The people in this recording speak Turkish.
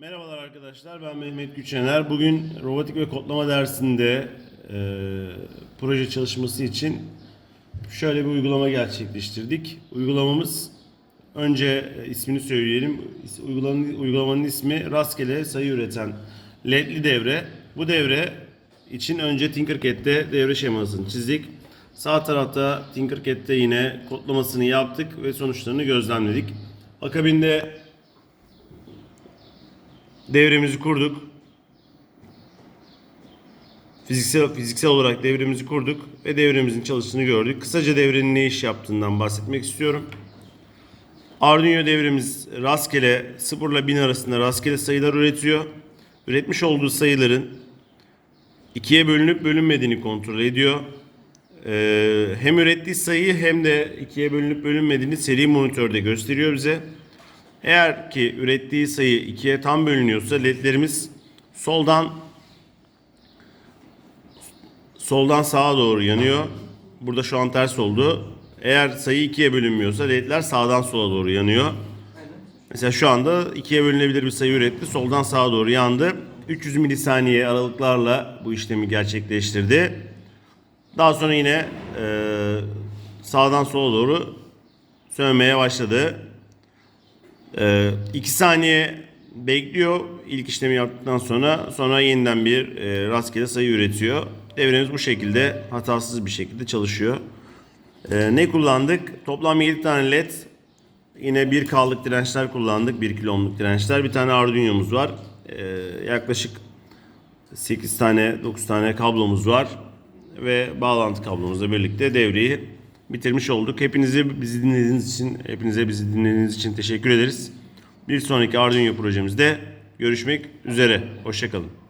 Merhabalar arkadaşlar, ben Mehmet Güçener. Bugün robotik ve kodlama dersinde e, proje çalışması için şöyle bir uygulama gerçekleştirdik. Uygulamamız, önce ismini söyleyelim. Uygulamanın, uygulamanın ismi rastgele sayı üreten ledli devre. Bu devre için önce Tinkercad'de devre şemasını çizdik. Sağ tarafta Tinkercad'de yine kodlamasını yaptık ve sonuçlarını gözlemledik. Akabinde devremizi kurduk. Fiziksel fiziksel olarak devremizi kurduk ve devremizin çalıştığını gördük. Kısaca devrenin ne iş yaptığından bahsetmek istiyorum. Arduino devremiz rastgele 0 ile 1000 arasında rastgele sayılar üretiyor. Üretmiş olduğu sayıların ikiye bölünüp bölünmediğini kontrol ediyor. Ee, hem ürettiği sayıyı hem de ikiye bölünüp bölünmediğini seri monitörde gösteriyor bize. Eğer ki ürettiği sayı ikiye tam bölünüyorsa ledlerimiz soldan soldan sağa doğru yanıyor. Burada şu an ters oldu. Eğer sayı ikiye bölünmüyorsa ledler sağdan sola doğru yanıyor. Mesela şu anda ikiye bölünebilir bir sayı üretti. Soldan sağa doğru yandı. 300 milisaniye aralıklarla bu işlemi gerçekleştirdi. Daha sonra yine eee, sağdan sola doğru sönmeye başladı. 2 saniye bekliyor ilk işlemi yaptıktan sonra sonra yeniden bir e, rastgele sayı üretiyor. Devremiz bu şekilde hatasız bir şekilde çalışıyor. E, ne kullandık? Toplam 7 tane led yine 1K'lık dirençler kullandık. 1 kilo ohmluk dirençler. Bir tane Arduino'muz var. E, yaklaşık 8 tane 9 tane kablomuz var ve bağlantı kablomuzla birlikte devreyi bitirmiş olduk. Hepinize bizi dinlediğiniz için, hepinize bizi dinlediğiniz için teşekkür ederiz. Bir sonraki Arduino projemizde görüşmek üzere. Hoşçakalın.